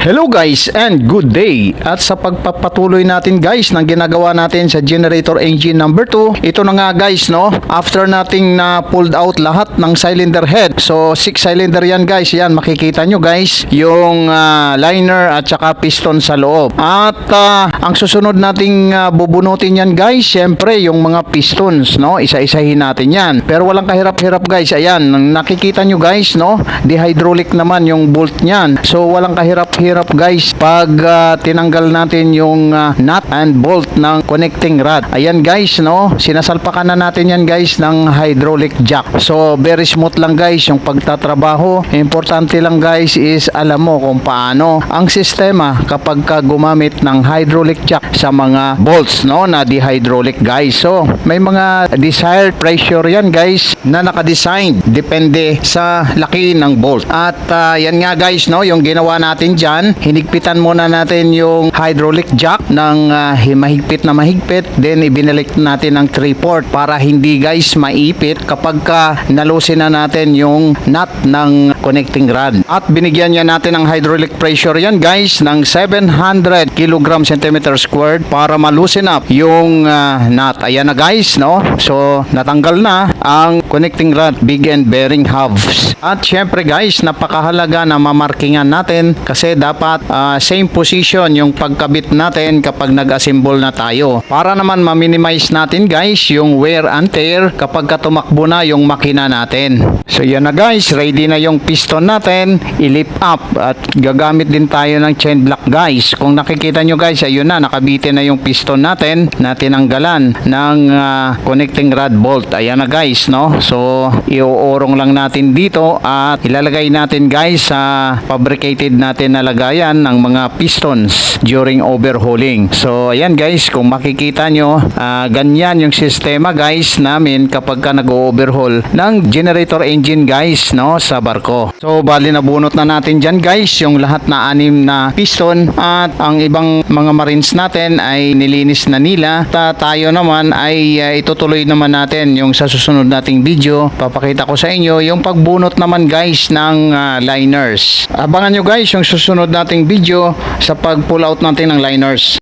Hello guys and good day. At sa pagpapatuloy natin guys ng ginagawa natin sa generator engine number 2 ito na nga guys no? After nating na pulled out lahat ng cylinder head so 6 cylinder yan guys. Yan makikita nyo guys yung ah, liner at saka piston sa loob. At ah, ang susunod nating ah, bubunutin yan guys syempre yung mga pistons no? Isa-isahin natin yan. Pero walang kahirap-hirap guys. Ayan nakikita nyo guys no? Di hydraulic naman yung bolt niyan. So walang kahirap-hirap guys pag ah, tinanggal natin yung ah, nut and bolt ng connecting rod. Ayan guys no? Sinasalpakan na natin yan guys ng hydraulic jack. So very smooth lang guys yung pagtatrabaho. Importante lang guys is alam mo kung paano ang sistema kapag ka gumamit ng hydraulic jack sa mga bolts no? Na di hydraulic guys. So may mga desired pressure yan guys na nakadesign. Depende sa laki ng bolt. At ah, yan nga guys no? Yung ginawa natin dyan hinigpitan muna natin yung hydraulic jack ng ah, mahigpit na mahigpit. Then ibinalik natin ng 3 port para hindi guys maipit kapag ka nalusin na natin yung nut ng connecting rod. At binigyan niya natin ng hydraulic pressure yan guys ng 700 kg centimeter squared para malusin up yung ah, nut. Ayan na guys no? So natanggal na ang connecting rod big and bearing halves. At syempre guys napakahalaga na mamarkingan natin kasi dapat ah, same position yung pagkabit natin kapag nag-assemble na tayo. Para naman ma-minimize natin guys yung wear and tear kapag ka tumakbo na yung makina natin. So yan na guys ready na yung piston natin. I-lift up at gagamit din tayo ng chain block guys. Kung nakikita nyo guys ayun na nakabitin na yung piston natin na tinanggalan ng ah, connecting rod bolt. Ayan na guys no so iuurong lang natin dito at ilalagay natin guys sa fabricated natin na lagayan ng mga pistons during overhauling. So ayan guys kung makikita nyo ah, ganyan yung sistema guys namin kapag ka nag-overhaul ng generator engine guys no sa barko. So bali nabunot na natin dyan guys yung lahat na anim na piston at ang ibang mga marines natin ay nilinis na nila. Ta tayo naman ay ah, itutuloy naman natin yung sa susunod nating video papakita ko sa inyo yung pagbunot naman guys ng ah, liners. Abangan nyo guys yung susunod nating video sa pag pull out natin ng liners